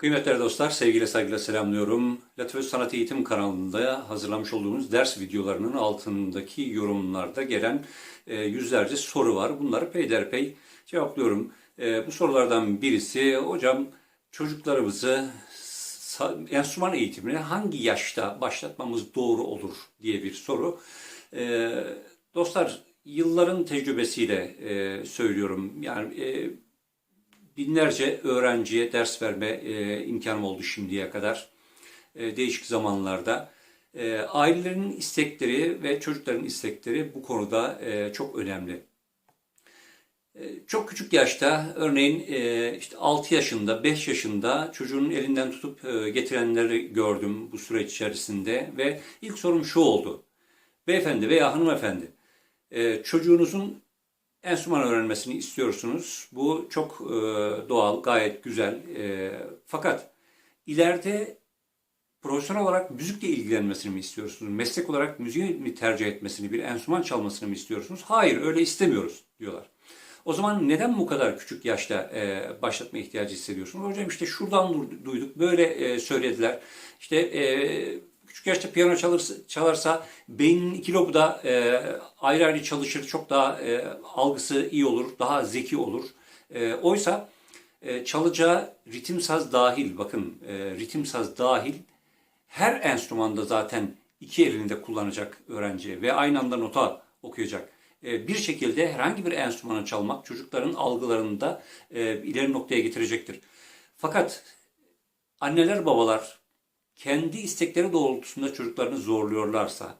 Kıymetli dostlar, sevgiyle saygıyla selamlıyorum. Latif Sanat Eğitim kanalında hazırlamış olduğumuz ders videolarının altındaki yorumlarda gelen e, yüzlerce soru var. Bunları peyderpey cevaplıyorum. E, bu sorulardan birisi, hocam çocuklarımızı enstrüman eğitimine hangi yaşta başlatmamız doğru olur diye bir soru. E, dostlar, yılların tecrübesiyle söylüyorum. Yani binlerce öğrenciye ders verme e, imkanım oldu şimdiye kadar. E, değişik zamanlarda. E, ailelerin istekleri ve çocukların istekleri bu konuda e, çok önemli. E, çok küçük yaşta örneğin e, işte 6 yaşında, 5 yaşında çocuğun elinden tutup e, getirenleri gördüm bu süreç içerisinde ve ilk sorum şu oldu. Beyefendi veya hanımefendi, e, çocuğunuzun enstrüman öğrenmesini istiyorsunuz. Bu çok e, doğal, gayet güzel. E, fakat ileride profesyonel olarak müzikle ilgilenmesini mi istiyorsunuz? Meslek olarak müziği mi tercih etmesini, bir enstrüman çalmasını mı istiyorsunuz? Hayır, öyle istemiyoruz diyorlar. O zaman neden bu kadar küçük yaşta e, başlatma ihtiyacı hissediyorsunuz? Hocam işte şuradan du- duyduk, böyle e, söylediler. İşte e, küçük yaşta piyano çalırsa, çalarsa beynin iki lobu da e, ayrı ayrı çalışır, çok daha e, algısı iyi olur, daha zeki olur. E, oysa e, çalacağı ritim saz dahil, bakın e, ritim saz dahil her enstrümanda zaten iki elini de kullanacak öğrenci ve aynı anda nota okuyacak. E, Bir şekilde herhangi bir enstrümanı çalmak çocukların algılarını da e, ileri noktaya getirecektir. Fakat anneler babalar kendi istekleri doğrultusunda çocuklarını zorluyorlarsa,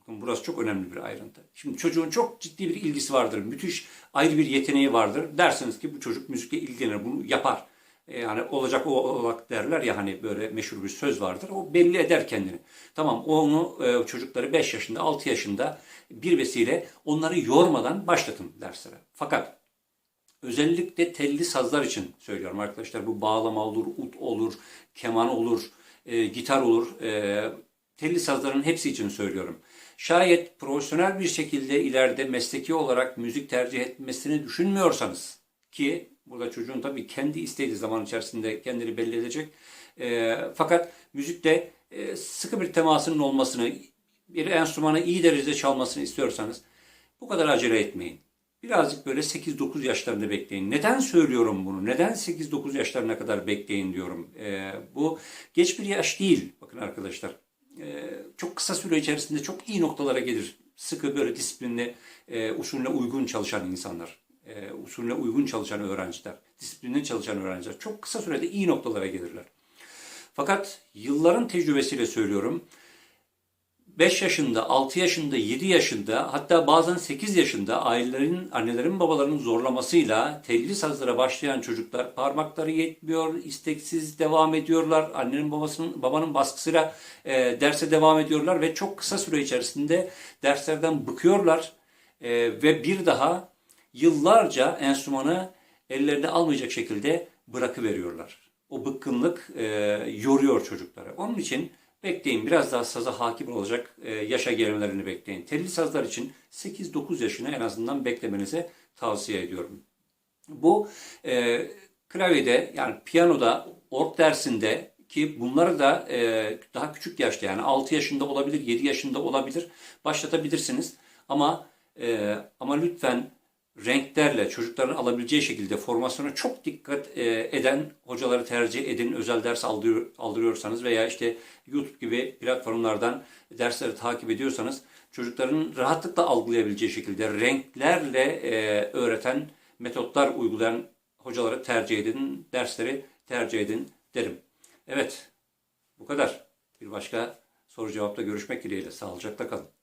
bakın burası çok önemli bir ayrıntı. Şimdi çocuğun çok ciddi bir ilgisi vardır, müthiş ayrı bir yeteneği vardır. Dersiniz ki bu çocuk müzikle ilgilenir, bunu yapar. E, Yani olacak o olak derler ya hani böyle meşhur bir söz vardır. O belli eder kendini. Tamam onu e, çocukları 5 yaşında 6 yaşında bir vesile onları yormadan başlatın derslere. Fakat özellikle telli sazlar için söylüyorum arkadaşlar. Bu bağlama olur, ut olur, keman olur, e, gitar olur. E, telli sazların hepsi için söylüyorum. Şayet profesyonel bir şekilde ileride mesleki olarak müzik tercih etmesini düşünmüyorsanız ki burada çocuğun tabii kendi isteği zaman içerisinde kendini belli edecek. E, fakat müzikte e, sıkı bir temasının olmasını, bir enstrümanı iyi derecede çalmasını istiyorsanız bu kadar acele etmeyin. Birazcık böyle 8-9 yaşlarında bekleyin. Neden söylüyorum bunu? Neden 8-9 yaşlarına kadar bekleyin diyorum. Ee, bu geç bir yaş değil. Bakın arkadaşlar. Ee, çok kısa süre içerisinde çok iyi noktalara gelir. Sıkı böyle disiplinli, e, usulüne uygun çalışan insanlar. E, usulüne uygun çalışan öğrenciler. Disiplinli çalışan öğrenciler. Çok kısa sürede iyi noktalara gelirler. Fakat yılların tecrübesiyle söylüyorum. 5 yaşında, 6 yaşında, 7 yaşında hatta bazen 8 yaşında ailelerin, annelerin, babaların zorlamasıyla telli sazlara başlayan çocuklar parmakları yetmiyor, isteksiz devam ediyorlar. Annenin babasının babanın baskısıyla e, derse devam ediyorlar ve çok kısa süre içerisinde derslerden bıkıyorlar E, ve bir daha yıllarca enstrümanı ellerine almayacak şekilde bırakıveriyorlar. O bıkkınlık e, yoruyor çocukları. Onun için bekleyin biraz daha saza hakim olacak e, yaşa gelmelerini bekleyin. Telli sazlar için 8-9 yaşını en azından beklemenizi tavsiye ediyorum. Bu e, klavyede yani piyanoda, org dersinde ki bunları da e, daha küçük yaşta yani 6 yaşında olabilir, 7 yaşında olabilir başlatabilirsiniz. Ama e, ama lütfen renklerle çocukların alabileceği şekilde formasyona çok dikkat e, eden hocaları tercih edin. Özel ders aldırıyor, aldırıyorsanız veya işte YouTube gibi platformlardan dersleri takip ediyorsanız çocukların rahatlıkla algılayabileceği şekilde renklerle e, öğreten metotlar uygulayan hocaları tercih edin, dersleri tercih edin derim. Evet, bu kadar. Bir başka soru cevapta görüşmek dileğiyle. Sağlıcakla kalın.